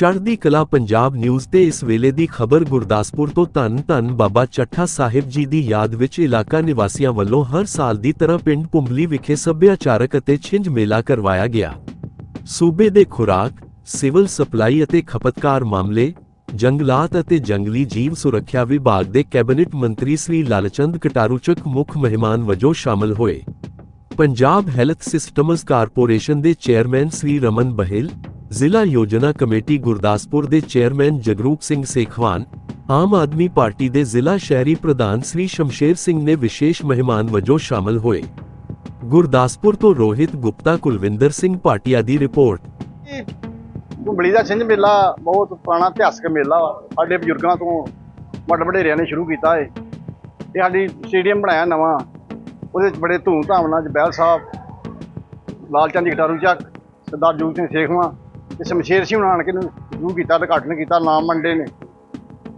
ਚੜ੍ਹਦੀ ਕਲਾ ਪੰਜਾਬ ਨਿਊਜ਼ ਤੇ ਇਸ ਵੇਲੇ ਦੀ ਖਬਰ ਗੁਰਦਾਸਪੁਰ ਤੋਂ ਧੰਨ ਧੰਨ ਬਾਬਾ ਚੱਠਾ ਸਾਹਿਬ ਜੀ ਦੀ ਯਾਦ ਵਿੱਚ ਇਲਾਕਾ ਨਿਵਾਸੀਆਂ ਵੱਲੋਂ ਹਰ ਸਾਲ ਦੀ ਤਰ੍ਹਾਂ ਪਿੰਡ ਪੁੰਬਲੀ ਵਿਖੇ ਸੱਭਿਆਚਾਰਕ ਅਤੇ ਛਿੰਝ ਮੇਲਾ ਕਰਵਾਇਆ ਗਿਆ। ਸੂਬੇ ਦੇ ਖੁਰਾਕ, ਸਿਵਲ ਸਪਲਾਈ ਅਤੇ ਖਪਤਕਾਰ ਮਾਮਲੇ, ਜੰਗਲਾਤ ਅਤੇ ਜੰਗਲੀ ਜੀਵ ਸੁਰੱਖਿਆ ਵਿਭਾਗ ਦੇ ਕੈਬਨਿਟ ਮੰਤਰੀ ਸ੍ਰੀ ਲਾਲਚੰਦ ਕਟਾਰੂਚਕ ਮੁੱਖ ਮਹਿਮਾਨ ਵਜੋਂ ਸ਼ਾਮਲ ਹੋਏ। ਪੰਜਾਬ ਹੈਲਥ ਸਿਸਟਮਜ਼ ਕਾਰਪੋਰੇਸ਼ਨ ਦੇ ਚੇਅਰਮੈਨ ਸ੍ਰੀ ਰਮਨ ਬਹਿਲ ਜ਼ਿਲ੍ਹਾ ਯੋਜਨਾ ਕਮੇਟੀ ਗੁਰਦਾਸਪੁਰ ਦੇ ਚੇਅਰਮੈਨ ਜਗਰੂਪ ਸਿੰਘ ਸੇਖਵਾਨ, ਆਮ ਆਦਮੀ ਪਾਰਟੀ ਦੇ ਜ਼ਿਲ੍ਹਾ ਸ਼ਹਿਰੀ ਪ੍ਰਧਾਨ ਸ੍ਰੀ ਸ਼ਮਸ਼ੇਰ ਸਿੰਘ ਨੇ ਵਿਸ਼ੇਸ਼ ਮਹਿਮਾਨ ਵਜੋਂ ਸ਼ਾਮਲ ਹੋਏ। ਗੁਰਦਾਸਪੁਰ ਤੋਂ ਰੋਹਿਤ ਗੁਪਤਾ, ਕੁਲਵਿੰਦਰ ਸਿੰਘ ਪਾਟਿਆ ਦੀ ਰਿਪੋਰਟ। ਘੁੰਬਲੀ ਦਾ ਛਿੰਝ ਮੇਲਾ ਬਹੁਤ ਪੁਰਾਣਾ ਇਤਿਹਾਸਕ ਮੇਲਾ ਵਾ। ਸਾਡੇ ਬਜ਼ੁਰਗਾਂ ਤੋਂ ਵੱਡ ਵਡੇਰਿਆਂ ਨੇ ਸ਼ੁਰੂ ਕੀਤਾ ਏ। ਇਹ ਸਾਡੀ ਸਟੇਡੀਅਮ ਬਣਾਇਆ ਨਵਾਂ। ਉਹਦੇ ਵਿੱਚ ਬੜੇ ਧੂਮ-ਧਾਮ ਨਾਲ ਜਬੈਲ ਸਾਹਿਬ ਲਾਲਚੰਦ ਜੀ ਚੱਕ, ਸਰਦਾਰ ਜੂਲ ਸਿੰਘ ਸੇਖਵਾਂ ਤੇ ਸ਼ਮਸ਼ੇਰ ਸਿੰਘ ਨਾਨਕ ਨੂੰ ਸ਼ੁਰੂ ਕੀਤਾ, ਉਦਘਾਟਨ ਕੀਤਾ, ਨਾਮ ਮੰਡੇ ਨੇ।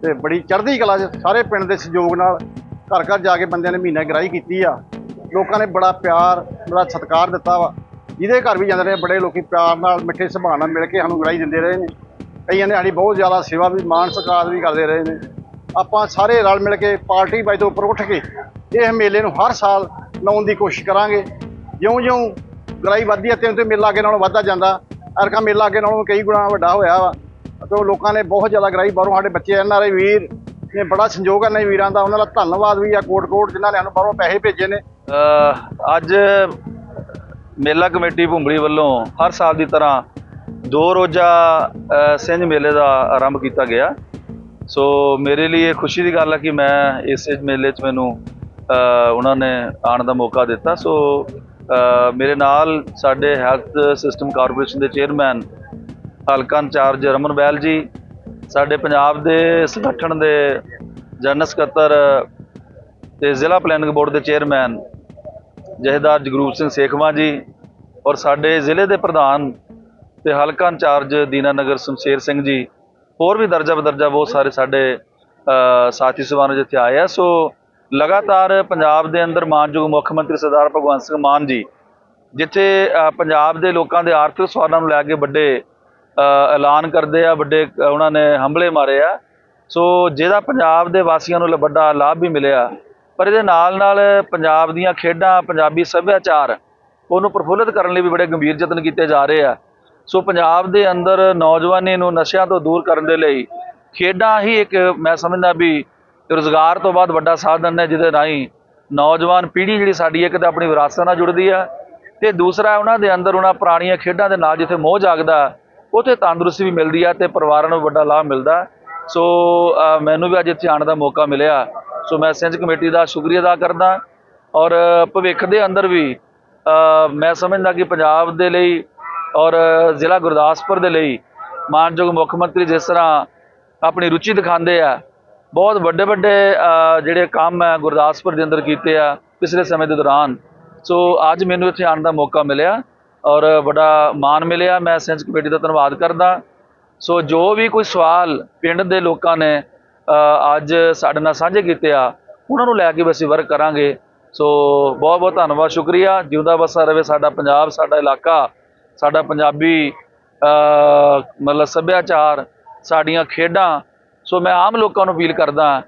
ਤੇ ਬੜੀ ਚੜ੍ਹਦੀ ਕਲਾ 'ਚ ਸਾਰੇ ਪਿੰਡ ਦੇ ਸਹਿਯੋਗ ਨਾਲ ਘਰ ਘਰ ਜਾ ਕੇ ਬੰਦਿਆਂ ਨੇ ਮਹੀਨਾ ਗ੍ਰਾਈ ਕੀਤੀ ਆ। ਲੋਕਾਂ ਨੇ ਬੜਾ ਪਿਆਰ, ਬੜਾ ਸਤਿਕਾਰ ਦਿੱਤਾ ਵਾ। ਜਿਹਦੇ ਘਰ ਵੀ ਜਾਂਦੇ ਰਹੇ, ਬੜੇ ਲੋਕੀ ਪਿਆਰ ਨਾਲ, ਮਿੱਠੇ ਸੁਭਾਅ ਨਾਲ ਮਿਲ ਕੇ ਸਾਨੂੰ ਗ੍ਰਾਈ ਦਿੰਦੇ ਰਹੇ ਨੇ। ਕਈਆਂ ਨੇ ਸਾਡੀ ਬਹੁਤ ਜ਼ਿਆਦਾ ਸੇਵਾ ਵੀ, ਮਾਣ ਸਤਿਕਾਰ ਵੀ ਕਰਦੇ ਰਹੇ ਨੇ। ਆਪਾਂ ਸਾਰੇ ਰਲ ਮਿਲ ਕੇ ਪਾਰਟੀ ਬਾਈ ਤੋਂ ਉੱਪਰ ਉੱਠ ਕੇ ਇਹ ਮੇਲੇ ਨੂੰ ਹਰ ਸਾਲ ਲਾਉਣ ਦੀ ਕੋਸ਼ਿਸ਼ ਕਰਾਂਗੇ। ਜਿਉਂ-ਜਿਉਂ ਗ੍ਰਾਈ ਵੱਧਦੀ ਹੈ ਤਿਉਂ ਤੇ ਮੇਲਾ ਅੱਗੇ ਨਾਲੋਂ ਵੱਧਦਾ ਜਾਂਦਾ। ਅਰਕਾ ਮੇਲਾ ਅੱਗੇ ਨਾਲੋਂ ਕਈ ਗੁਣਾ ਵੱਡਾ ਹੋਇਆ ਵਾ। ਤੇ ਲੋਕਾਂ ਨੇ ਬਹੁਤ ਜ਼ਿਆਦਾ ਗ੍ਰਾਈ ਬਾਹਰੋਂ ਸਾਡੇ ਬੱਚੇ ਐਨ ਆਰ ਆਈ ਵੀਰ ਨੇ ਬੜਾ ਸੰਯੋਗ ਕਰਨਾ ਵੀਰਾਂ ਦਾ। ਉਹਨਾਂ ਦਾ ਧੰਨਵਾਦ ਵੀ ਆ ਕੋਟ ਕੋਟ ਜਿਨ੍ਹਾਂ ਨੇ ਸਾਨੂੰ ਬਾਹਰੋਂ ਪੈਸੇ ਭੇਜੇ ਨੇ। ਅੱਜ ਮੇਲਾ ਕਮੇਟੀ ਭੁੰਬੜੀ ਵੱਲੋਂ ਹਰ ਸਾਲ ਦੀ ਤਰ੍ਹਾਂ ਦੋ ਰੋਜ਼ਾ, ਅਹ ਸਿੰਝ ਮੇਲੇ ਦਾ ਆਰੰਭ ਕੀਤਾ ਗਿਆ। ਸੋ ਮੇਰੇ ਲਈ ਇਹ ਖੁਸ਼ੀ ਦੀ ਗੱਲ ਹੈ ਕਿ ਮੈਂ ਇਸ ਮੇਲੇ 'ਚ ਮੈਨੂੰ ਉਹਨਾਂ ਨੇ ਆਉਣ ਦਾ ਮੌਕਾ ਦਿੱਤਾ। ਸੋ ਮੇਰੇ ਨਾਲ ਸਾਡੇ ਹੈਲਥ ਸਿਸਟਮ ਕਾਰਪੋਰੇਸ਼ਨ ਦੇ ਚੇਅਰਮੈਨ ਹਲਕਾ ਇੰਚਾਰਜ ਰਮਨ ਬੈਲ ਜੀ, ਸਾਡੇ ਪੰਜਾਬ ਦੇ ਸੰਗਠਨ ਦੇ ਜਨਰਲ ਸਕੱਤਰ ਤੇ ਜ਼ਿਲ੍ਹਾ ਪਲੈਨਿੰਗ ਬੋਰਡ ਦੇ ਚੇਅਰਮੈਨ ਜਹੇਦਾਰ ਜਗਰੂਪ ਸਿੰਘ ਸੇਖਵਾਂ ਜੀ ਔਰ ਸਾਡੇ ਜ਼ਿਲ੍ਹੇ ਦੇ ਪ੍ਰਧਾਨ ਤੇ ਹਲਕਾ ਇੰਚਾਰਜ ਦੀਨਾਨਗਰ ਸ਼ਮਸ਼ੇਰ ਸਿੰਘ ਜੀ, ਹੋਰ ਵੀ ਦਰਜਾ ਬਦਰਜਾ ਬਹੁਤ ਸਾਰੇ ਸਾਡੇ ਸਾਥੀ ਸਭਾਨ ਜਿੱਥੇ ਆਏ ਆ। ਸੋ ਲਗਾਤਾਰ ਪੰਜਾਬ ਦੇ ਅੰਦਰ ਮਾਨਯੋਗ ਮੁੱਖ ਮੰਤਰੀ ਸਰਦਾਰ ਭਗਵੰਤ ਸਿੰਘ ਮਾਨ ਜੀ, ਜਿੱਥੇ ਪੰਜਾਬ ਦੇ ਲੋਕਾਂ ਦੇ ਆਰਥਿਕ ਸਵਾਲਾਂ ਨੂੰ ਲੈ ਕੇ ਵੱਡੇ ਐਲਾਨ ਕਰਦੇ ਆ, ਵੱਡੇ ਉਹਨਾਂ ਨੇ ਹਮਲੇ ਮਾਰੇ ਆ। ਸੋ ਜਿਹਦਾ ਪੰਜਾਬ ਦੇ ਵਾਸੀਆਂ ਨੂੰ ਵੱਡਾ ਲਾਭ ਵੀ ਮਿਲਿਆ, ਪਰ ਇਹਦੇ ਨਾਲ ਨਾਲ ਪੰਜਾਬ ਦੀਆਂ ਖੇਡਾਂ, ਪੰਜਾਬੀ ਸੱਭਿਆਚਾਰ, ਉਹਨੂੰ ਪ੍ਰਫੁੱਲਿਤ ਕਰਨ ਲਈ ਵੀ ਬੜੇ ਗੰਭੀਰ ਯਤਨ ਕੀਤੇ ਜਾ ਰਹੇ ਆ। ਸੋ ਪੰਜਾਬ ਦੇ ਅੰਦਰ ਨੌਜਵਾਨੀ ਨੂੰ ਨਸ਼ਿਆਂ ਤੋਂ ਦੂਰ ਕਰਨ ਦੇ ਲਈ ਖੇਡਾਂ ਹੀ ਇੱਕ, ਮੈਂ ਸਮਝਦਾ ਵੀ ਰੋਜ਼ਗਾਰ ਤੋਂ ਬਾਅਦ ਵੱਡਾ ਸਾਧਨ ਹੈ ਜਿਹਦੇ ਰਾਹੀਂ ਨੌਜਵਾਨ ਪੀੜ੍ਹੀ ਜਿਹੜੀ ਸਾਡੀ ਇੱਕ ਤਾਂ ਆਪਣੀ ਵਿਰਾਸਤ ਨਾਲ ਜੁੜਦੀ ਆ ਤੇ ਦੂਸਰਾ ਉਹਨਾਂ ਦੇ ਅੰਦਰ ਉਹਨਾਂ ਪੁਰਾਣੀਆਂ ਖੇਡਾਂ ਦੇ ਨਾਲ ਜਿੱਥੇ ਮੋਹ ਜਾਗਦਾ, ਉੱਥੇ ਤੰਦਰੁਸਤੀ ਵੀ ਮਿਲਦੀ ਆ ਤੇ ਪਰਿਵਾਰਾਂ ਨੂੰ ਵੱਡਾ ਲਾਭ ਮਿਲਦਾ। ਸੋ ਮੈਨੂੰ ਵੀ ਅੱਜ ਇੱਥੇ ਆਉਣ ਦਾ ਮੌਕਾ ਮਿਲਿਆ। ਸੋ ਮੈਂ ਸਿੰਜ ਕਮੇਟੀ ਦਾ ਸ਼ੁਕਰੀਆ ਅਦਾ ਕਰਦਾ ਔਰ ਭਵਿੱਖ ਦੇ ਅੰਦਰ ਵੀ ਮੈਂ ਸਮਝਦਾ ਕਿ ਪੰਜਾਬ ਦੇ ਲਈ ਔਰ ਜ਼ਿਲ੍ਹਾ ਗੁਰਦਾਸਪੁਰ ਦੇ ਲਈ ਮਾਨਯੋਗ ਮੁੱਖ ਮੰਤਰੀ ਜਿਸ ਤਰ੍ਹਾਂ ਆਪਣੀ ਰੁਚੀ ਦਿਖਾਉਂਦੇ ਆ ਬਹੁਤ ਵੱਡੇ ਵੱਡੇ ਜਿਹੜੇ ਕੰਮ ਹੈ ਗੁਰਦਾਸਪੁਰ ਦੇ ਅੰਦਰ ਕੀਤੇ ਆ ਪਿਛਲੇ ਸਮੇਂ ਦੇ ਦੌਰਾਨ। ਸੋ ਅੱਜ ਮੈਨੂੰ ਇੱਥੇ ਆਉਣ ਦਾ ਮੌਕਾ ਮਿਲਿਆ ਔਰ ਬੜਾ ਮਾਣ ਮਿਲਿਆ। ਮੈਂ ਸਿੰਜ ਕਮੇਟੀ ਦਾ ਧੰਨਵਾਦ ਕਰਦਾ। ਸੋ ਜੋ ਵੀ ਕੋਈ ਸਵਾਲ ਪਿੰਡ ਦੇ ਲੋਕਾਂ ਨੇ ਅੱਜ ਸਾਡੇ ਨਾਲ ਸਾਂਝੇ ਕੀਤੇ ਆ, ਉਹਨਾਂ ਨੂੰ ਲੈ ਕੇ ਵੀ ਅਸੀਂ ਵਰਕ ਕਰਾਂਗੇ। ਸੋ ਬਹੁਤ ਬਹੁਤ ਧੰਨਵਾਦ, ਸ਼ੁਕਰੀਆ। ਜਿਉਂਦਾ ਵਸਾ ਰਵੇ ਸਾਡਾ ਪੰਜਾਬ, ਸਾਡਾ ਇਲਾਕਾ, ਸਾਡਾ ਪੰਜਾਬੀ ਮਤਲਬ ਸੱਭਿਆਚਾਰ, ਸਾਡੀਆਂ ਖੇਡਾਂ ਸੋ ਮੈਂ ਆਮ ਲੋਕਾਂ ਨੂੰ ਅਪੀਲ ਕਰਦਾ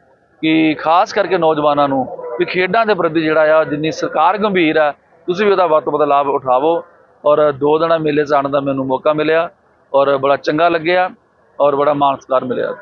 ਕਿ ਖਾਸ ਕਰਕੇ ਨੌਜਵਾਨਾਂ ਨੂੰ ਵੀ ਖੇਡਾਂ ਦੇ ਪ੍ਰਤੀ ਜਿਹੜਾ ਆ, ਜਿੰਨੀ ਸਰਕਾਰ ਗੰਭੀਰ ਆ, ਤੁਸੀਂ ਵੀ ਉਹਦਾ ਵੱਧ ਤੋਂ ਵੱਧ ਲਾਭ ਉਠਾਵੋ। ਔਰ ਦੋ ਦਿਨਾਂ ਮੇਲੇ 'ਚ ਆਉਣ ਦਾ ਮੈਨੂੰ ਮੌਕਾ ਮਿਲਿਆ ਔਰ ਬੜਾ ਚੰਗਾ ਲੱਗਿਆ ਔਰ ਬੜਾ ਮਾਣ ਸਤਿਕਾਰ ਮਿਲਿਆ।